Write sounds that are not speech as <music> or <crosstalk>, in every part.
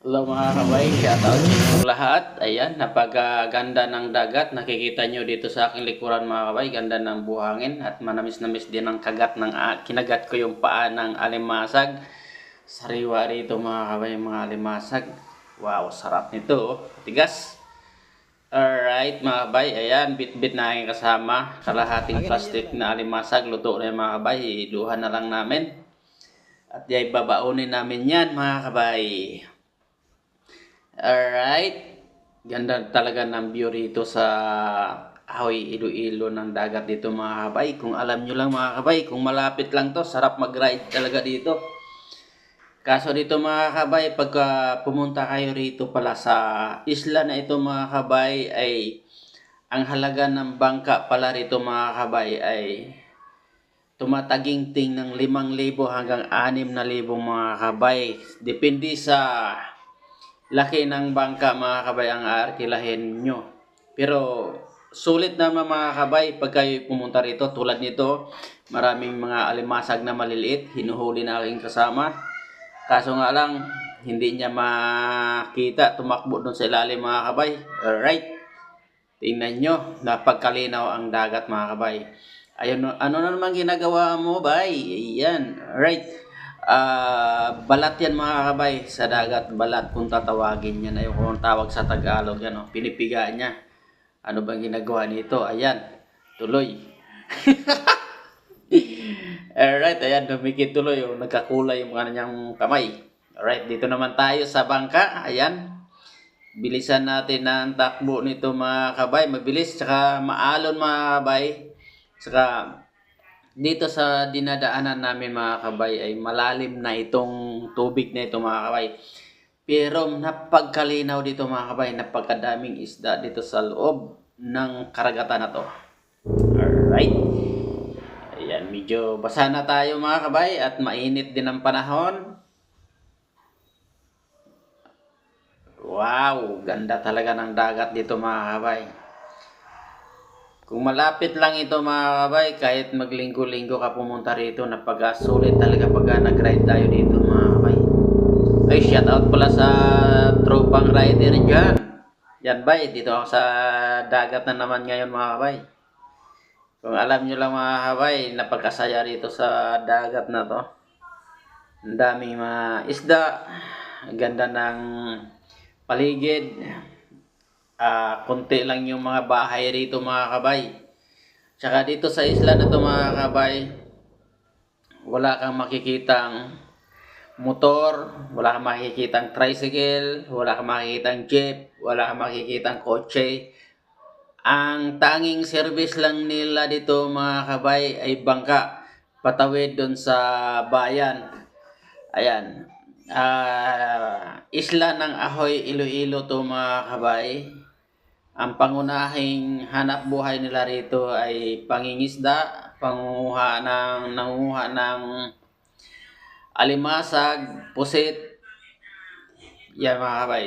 Hello mga kabay, shoutout sa inyong lahat. Ayan, napagaganda ng dagat. Nakikita nyo dito sa aking likuran mga kabay. Ganda ng buhangin at manamis-namis din ang kagat ng kinagat ko yung paa ng alimasag. Sariwa rito mga kabay, mga alimasag. Wow, sarap nito. oh. Tigas. Alright mga kabay, ayan, bit-bit na aking kasama. Kalahating plastic na alimasag. Luto na yung mga kabay, iluhan na lang namin. At yay, babaunin namin yan mga kabay. Alright. Ganda talaga ng view rito sa Ahoy, Iloilo ng dagat dito mga kabay. Kung alam nyo lang mga kabay, kung malapit lang to, sarap mag-ride talaga dito. Kaso dito mga kabay, pagka pumunta kayo rito pala sa isla na ito mga kabay, ay ang halaga ng bangka pala rito mga kabay ay tumataginting ng 5,000 hanggang 6,000 mga kabay. Depende sa laki ng bangka mga kabay ang aarkilahin nyo. Pero sulit naman mga kabay pag kayo pumunta rito. Tulad nito maraming mga alimasag na maliliit hinuhuli na aking kasama. Kaso nga lang hindi niya makita tumakbo doon sa ilalim mga kabay. Alright. Tingnan nyo napagkalinaw ang dagat mga kabay. Ayun ano na naman ginagawa mo bay? Ayan. Alright Ah, balat yan mga kabay sa dagat, balat kung tatawagin yan. Ayun kung tawag sa Tagalog yan, oh. pinipiga niya. Ano bang ginagawa nito? Ayan, tuloy. <laughs> Alright, ayan, dumikit tuloy. Oh. Nagkakulay yung kanyang kamay. Alright, dito naman tayo sa bangka. Ayan. Bilisan natin ang takbo nito mga kabay. Mabilis, tsaka maalon mga kabay. Tsaka dito sa dinadaanan namin mga kabay ay malalim na itong tubig na ito mga kabay. Pero napagkalinaw dito mga kabay, napagkadaming isda dito sa loob ng karagatan na to. Alright. Ayan, medyo basa na tayo mga kabay at mainit din ang panahon. Wow, ganda talaga ng dagat dito mga kabay. Kung malapit lang ito mga kabay, kahit maglinggo-linggo ka pumunta rito, napagasulit talaga pag nag-ride tayo dito mga kabay. Ay, shout out pala sa tropang rider dyan. Yan bay, dito ako sa dagat na naman ngayon mga kabay. Kung alam nyo lang mga kabay, napagkasaya rito sa dagat na to. Ang daming mga isda, ang ganda ng paligid. Ah, konti lang yung mga bahay rito mga kabay. Tsaka dito sa isla na to mga kabay, wala kang makikitang motor, wala kang makikitang tricycle, wala kang makikitang jeep, wala kang makikitang kotse. Ang tanging service lang nila dito mga kabay ay bangka patawid doon sa bayan. Ayan. Ah, isla ng Ahoy, Iloilo to mga kabay. Ang pangunahing hanap buhay nila rito ay pangingisda, panguha ng nanguha ng alimasag, pusit. Yan mga kabay.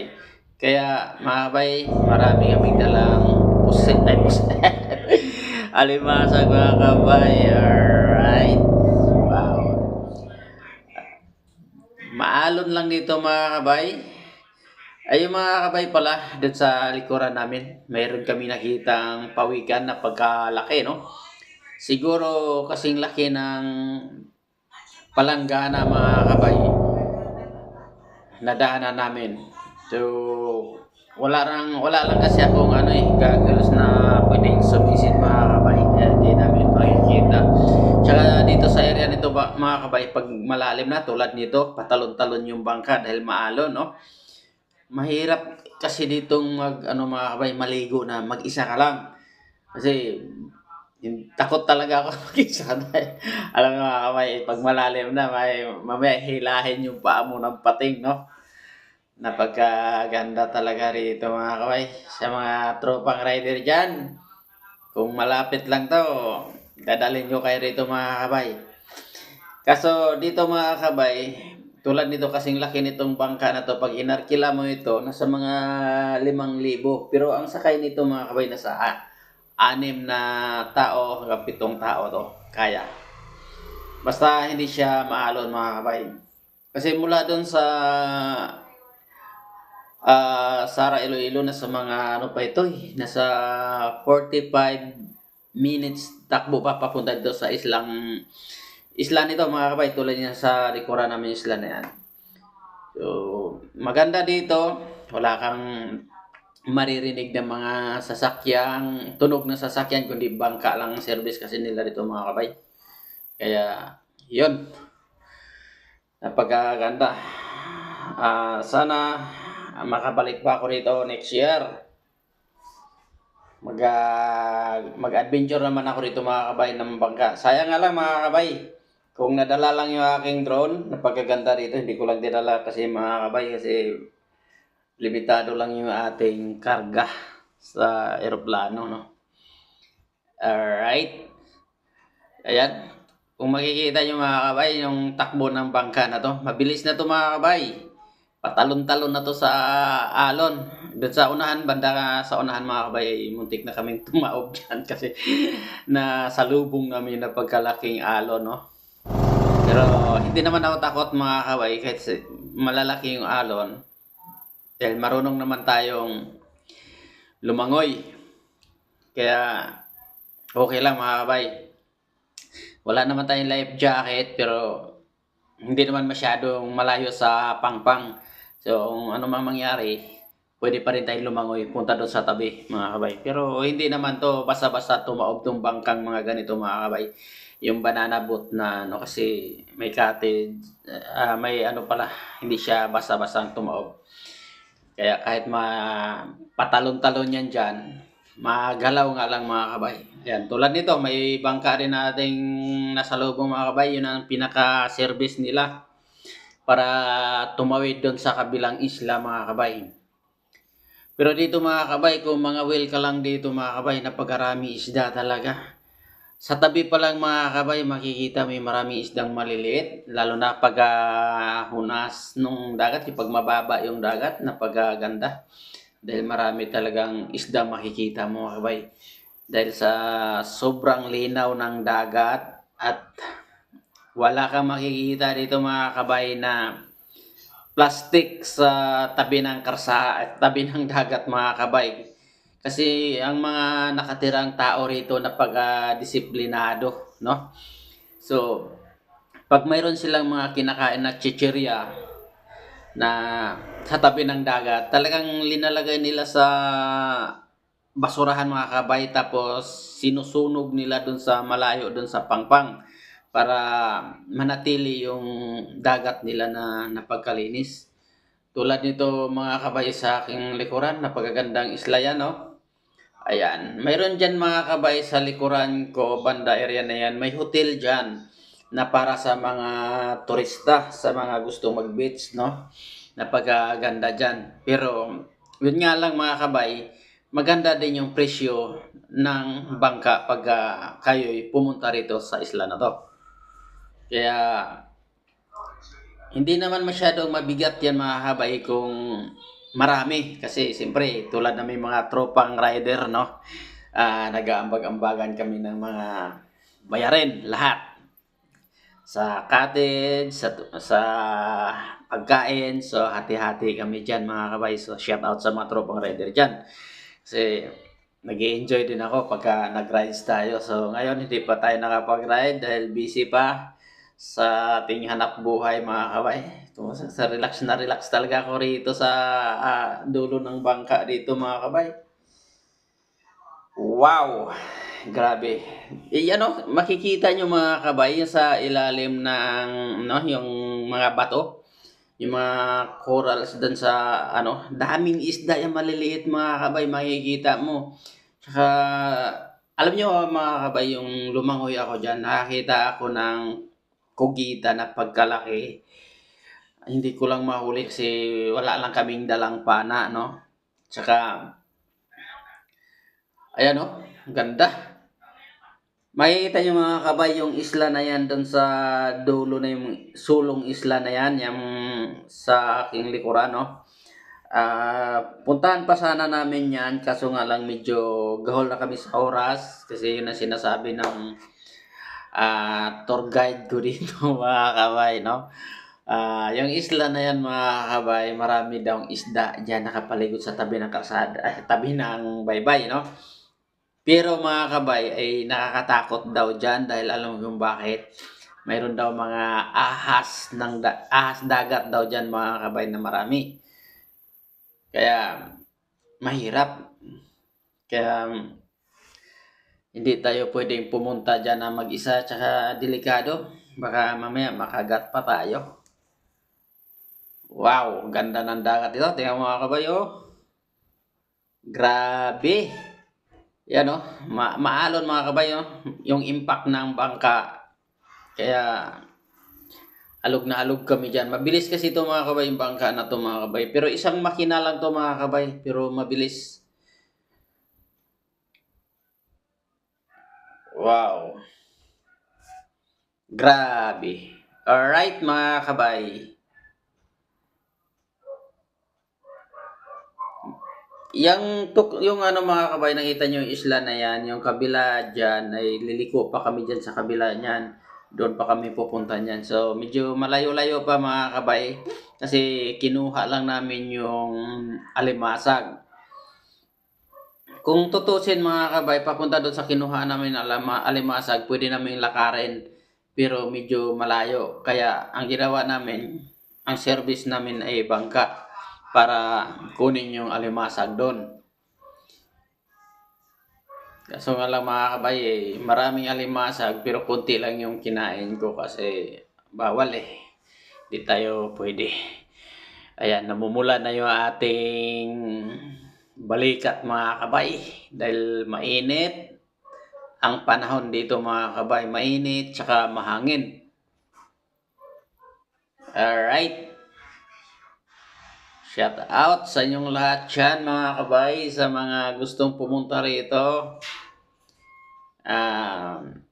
Kaya mga kabay, marami kaming dalang pusit ay pusit. <laughs> alimasag mga kabay. Alright. Wow. Maalon lang dito mga kabay. Ay yung mga kabay pala, dun sa likuran namin, mayroon kami nakitang pawikan na pagkalaki, no? Siguro kasing laki ng palanggana mga kabay nadaanan namin. So, wala lang, wala lang kasi akong ano eh, goggles na pwedeng sumisid mga kabay. Kaya hindi namin makikita. Tsaka dito sa area nito ba, mga kabay, pag malalim na tulad nito, patalon-talon yung bangka dahil maalon, no? Mahirap kasi ditong mag, ano mga kabay, maligo na mag-isa ka lang. Kasi, yung, takot talaga ako <laughs> mag-isa na eh. Alam mo mga kabay, pag malalim na, may, mamaya hilahin yung paa mo ng pating, no? Napagkaganda talaga rito mga kabay. Sa mga tropang rider dyan, kung malapit lang to, dadalhin ko kayo rito mga kabay. Kaso dito mga kabay, tulad nito kasing laki nitong bangka na to, pag inarkila mo ito, nasa mga limang libo. Pero ang sakay nito mga kabay, nasa a- anim na tao hanggang pitong tao to. Kaya. Basta hindi siya maalon mga kabay. Kasi mula doon sa Ah, Sara Iloilo na sa mga ano pa ito eh, nasa 45 minutes takbo pa papunta dito sa islang isla nito mga kabay tulad niya sa likuran namin isla na yan. So, maganda dito, wala kang maririnig ng mga sasakyang, tunog ng sasakyan, kundi bangka lang ang service kasi nila dito mga kabay. Kaya, yun. Napagaganda. Ah, sana makabalik pa ako rito next year. Mag, ah, mag-adventure naman ako rito mga kabay ng bangka. Sayang nga lang mga kabay. Kung nadala lang yung aking drone, napagaganda rito. Hindi ko lang dinala kasi mga kabay kasi limitado lang yung ating karga sa eroplano, no? Alright. Ayan. Kung makikita nyo mga kabay, yung takbo ng bangka na to, mabilis na to mga kabay. Patalon-talon na to sa alon. Doon sa unahan, banda sa unahan mga kabay, muntik na kaming <laughs> tumaob dyan kasi na salubong namin na pagkalaking alon, no? Pero hindi naman ako takot mga kabay kahit malalaki yung alon. Dahil marunong naman tayong lumangoy. Kaya okay lang mga kabay. Wala naman tayong life jacket pero hindi naman masyadong malayo sa pangpang. So kung ano mang mangyari, pwede pa rin tayong lumangoy punta doon sa tabi mga kabay. Pero hindi naman to basta-basta tumaob tong bangkang mga ganito mga kabay. Yung banana boat na ano kasi may cottage, ah, may ano pala, hindi siya basta-basta tumaob. Kaya kahit ma patalon-talon yan dyan, magalaw nga lang mga kabay. Yan, tulad nito, may bangka rin nating nasa lubong mga kabay. Yun ang pinaka-service nila para tumawid doon sa kabilang isla mga kabay. Pero dito mga kabay, kung mga whale ka lang dito mga kabay, napakarami isda talaga. Sa tabi pa lang mga kabay, makikita may maraming isdang maliliit. Lalo na pag ah, hunas nung dagat, kapag mababa yung dagat, napagaganda. Dahil marami talagang isda makikita mga kabay. Dahil sa sobrang linaw ng dagat at wala kang makikita dito mga kabay na plastic sa tabi ng karsa at tabi ng dagat mga kabay. Kasi ang mga nakatirang tao rito na pag-disiplinado, no? So, pag mayroon silang mga kinakain na chichirya na sa tabi ng dagat, talagang linalagay nila sa basurahan mga kabay tapos sinusunog nila dun sa malayo dun sa pangpang para manatili yung dagat nila na napagkalinis. Tulad nito mga kabay sa aking likuran, napagagandang isla yan, no? Ayan, mayroon dyan mga kabay sa likuran ko, banda area na yan, may hotel dyan na para sa mga turista, sa mga gusto mag-beach, no? Napagaganda dyan. Pero, yun nga lang mga kabay, maganda din yung presyo ng bangka pag ah, kayo'y pumunta rito sa isla na to. Kaya, hindi naman masyadong mabigat yan mga kabay kung marami. Kasi siyempre, tulad na may mga tropang rider, no? Ah, nag-aambag-ambagan kami ng mga bayarin, lahat. Sa cottage, sa, sa pagkain, so hati-hati kami dyan mga kabay. So shout out sa mga tropang rider dyan. Kasi nag enjoy din ako pagka nag-rides tayo. So ngayon hindi pa tayo nakapag-ride dahil busy pa sa ating hanap buhay mga kabay. Ito, sa, sa relax na relax talaga ako rito sa ah, dulo ng bangka dito mga kabay. Wow! Grabe. Eh, ano, makikita nyo mga kabay sa ilalim ng no, yung mga bato. Yung mga corals dun sa ano, daming isda yung maliliit mga kabay makikita mo. Tsaka alam nyo mga kabay yung lumangoy ako dyan, nakakita ako ng kugita na pagkalaki. Hindi ko lang mahuli kasi wala lang kaming dalang pana, no? Tsaka, ayan no, ganda. Makikita nyo mga kabay yung isla na yan doon sa dulo na yung sulong isla na yan, yung sa aking likuran, no? Ah, puntahan pa sana namin yan, kaso nga lang medyo gahol na kami sa oras, kasi yun ang sinasabi ng ah tour guide ko dito <laughs> mga kabay, no? Ah, yung isla na yan mga kabay, marami daw isda diyan nakapaligot sa tabi ng kalsada, ay, tabi ng baybay, no? Pero mga kabay ay nakakatakot daw diyan dahil alam mo kung bakit. Mayroon daw mga ahas ng da- ahas dagat daw diyan mga kabay na marami. Kaya mahirap. Kaya hindi tayo pwedeng pumunta diyan na mag-isa tsaka delikado. Baka mamaya makagat pa tayo. Wow, ganda ng dagat ito. Tingnan mo mga kabayo. Grabe. Yan o, ma maalon mga kabayo. Yung impact ng bangka. Kaya alog na alog kami dyan. Mabilis kasi ito mga kabay, yung bangka na to mga kabay. Pero isang makina lang to mga kabay. Pero mabilis. Wow. Grabe. Alright mga kabay. Yang tuk yung ano mga kabay nakita niyo yung isla na yan, yung kabila diyan ay liliko pa kami diyan sa kabila niyan. Doon pa kami pupunta niyan. So medyo malayo-layo pa mga kabay kasi kinuha lang namin yung alimasag. Kung tutusin mga kabay, papunta doon sa kinuha namin alama, alimasag, pwede namin lakarin. Pero medyo malayo. Kaya ang ginawa namin, ang service namin ay bangka para kunin yung alimasag doon. Kaso nga lang mga kabay, eh, maraming alimasag pero konti lang yung kinain ko kasi bawal eh. Di tayo pwede. Ayan, namumula na yung ating balikat mga kabay dahil mainit. Ang panahon dito mga kabay mainit tsaka mahangin. Alright. Shout out sa inyong lahat dyan mga kabay sa mga gustong pumunta rito. Um,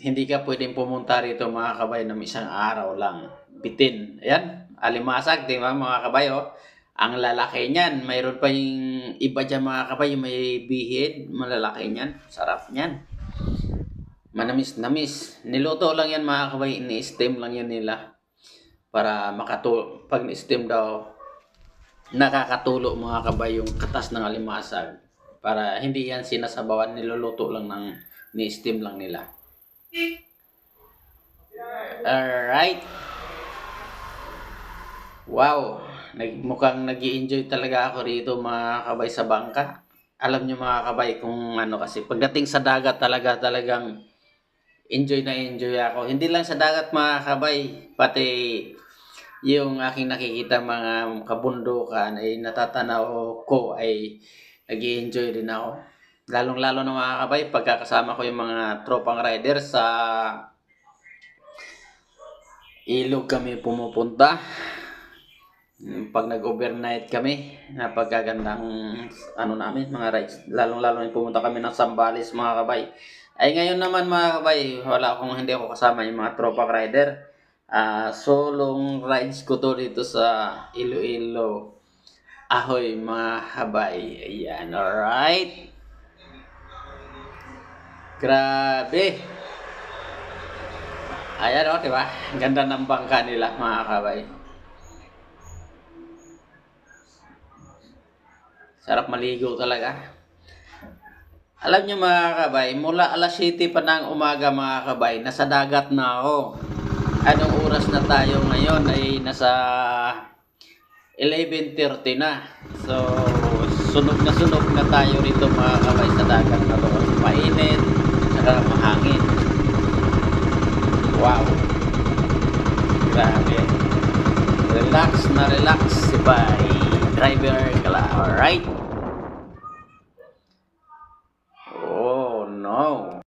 hindi ka pwedeng pumunta rito mga kabay ng isang araw lang. Bitin. Ayan alimasag di mga kabay oh ang lalaki niyan, mayroon pa yung iba dyan mga kabay, yung may bihid, malalaki niyan. Sarap niyan. Manamis-namis. Niluto lang yan mga kabay, ini-steam lang yan nila. Para makatu pag ni-steam daw, nakakatulo mga kabay yung katas ng alimasag. Para hindi yan sinasabawan, niluluto lang ng ni-steam lang nila. Alright. Wow, nag, mukhang nag enjoy talaga ako rito mga kabay sa bangka. Alam nyo mga kabay kung ano kasi pagdating sa dagat talaga talagang enjoy na enjoy ako. Hindi lang sa dagat mga kabay, pati yung aking nakikita mga kabundukan ay natatanaw ko ay nag enjoy din ako. Lalong lalo na mga kabay, pagkakasama ko yung mga tropang rider sa ilog kami pumupunta pag nag-overnight kami, napagagandang ano namin, mga rides. Lalong-lalo na pumunta kami ng Sambales, mga kabay. Ay ngayon naman mga kabay, wala akong hindi ako kasama yung mga tropa rider. Ah, solong rides ko to dito sa Iloilo. Ahoy mga kabay. Ayan, alright. Grabe. Ayan o, oh, diba? Ganda ng bangka nila mga kabay. Sarap maligo talaga. Alam nyo mga kabay, mula alas 7 pa ng umaga mga kabay, nasa dagat na ako. Anong oras na tayo ngayon ay nasa 11.30 na. So, sunog na sunog na tayo rito mga kabay sa dagat na to. Mainit, saka mahangin. Wow. Grabe. Relax na relax si Bay driver kala all right oh no.